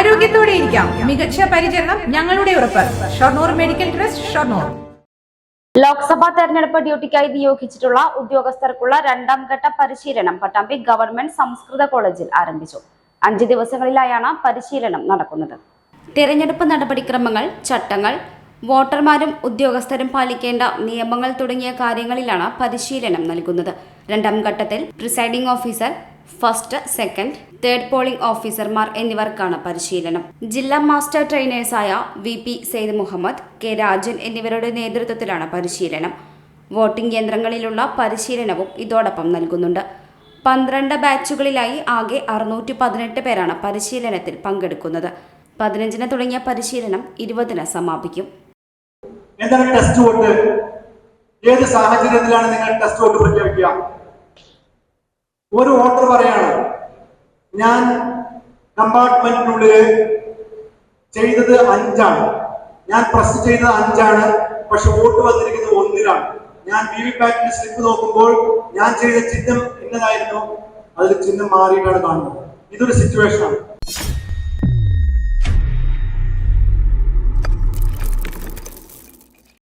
ആരോഗ്യത്തോടെ ഇരിക്കാം. മികച്ച പരിചരണം ഞങ്ങളുടെ ഉറപ്പ്. Shoranur medical trust Shoranur. Lok Sabha തെരഞ്ഞെടുപ്പ് ഡ്യൂട്ടിക്കായി നിയോഗിച്ചിട്ടുള്ള ഉദ്യോഗസ്ഥർക്കുള്ള രണ്ടാം ഘട്ട പരിശീലനം പട്ടാമ്പി ഗവൺമെന്റ് സംസ്കൃത കോളേജിൽ ആരംഭിച്ചു. അഞ്ച് ദിവസങ്ങളിലായാണ് പരിശീലനം നടക്കുന്നത്. തെരഞ്ഞെടുപ്പ് നടപടിക്രമങ്ങൾ ചട്ടങ്ങൾ വോട്ടർമാരും ഉദ്യോഗസ്ഥരും പാലിക്കേണ്ട നിയമങ്ങൾ തുടങ്ങിയ കാര്യങ്ങളിലാണ് പരിശീലനം നൽകുന്നത്. രണ്ടാം ഘട്ടത്തിൽ presiding officer first second third polling ഓഫീസർമാർ എന്നിവർക്കാണ് പരിശീലനം. ജില്ലാ master ട്രെയിനേഴ്സായ V P Syed Mohammed K Rajan എന്നിവരുടെ നേതൃത്വത്തിലാണ് പരിശീലനം. വോട്ടിംഗ് യന്ത്രങ്ങളിലുള്ള പരിശീലനവും ഇതോടൊപ്പം നൽകുന്നുണ്ട്. പന്ത്രണ്ട് ബാച്ചുകളിലായി ആകെ അറുന്നൂറ്റി പതിനെട്ട് പേരാണ് പരിശീലനത്തിൽ പങ്കെടുക്കുന്നത്. പതിനഞ്ചിന് തുടങ്ങിയ പരിശീലനം ഇരുപതിന് സമാപിക്കും. എന്താണ് ടെസ്റ്റ് വോട്ട്? ഏത് സാഹചര്യത്തിലാണ് നിങ്ങൾ ടെസ്റ്റ് വോട്ട് പ്രഖ്യാപിക്കുക? ഒരു ഓർഡർ പറയാണ് ഞാൻ കമ്പാർട്ട്മെന്റിനുള്ളിൽ ചെയ്തത് അഞ്ചാണ്. ഞാൻ പ്രസ് ചെയ്തത് അഞ്ചാണ് പക്ഷെ വോട്ട് വന്നിരിക്കുന്നത് ഒന്നിലാണ്. ഞാൻ വി വി പാറ്റിന്റെ സ്ലിപ്പ് നോക്കുമ്പോൾ ഞാൻ ചെയ്ത ചിഹ്നം ഇന്നതായിരുന്നു അതിൽ ചിഹ്നം മാറിയിട്ടാണ് കാണുന്നത്. ഇതൊരു സിറ്റുവേഷനാണ്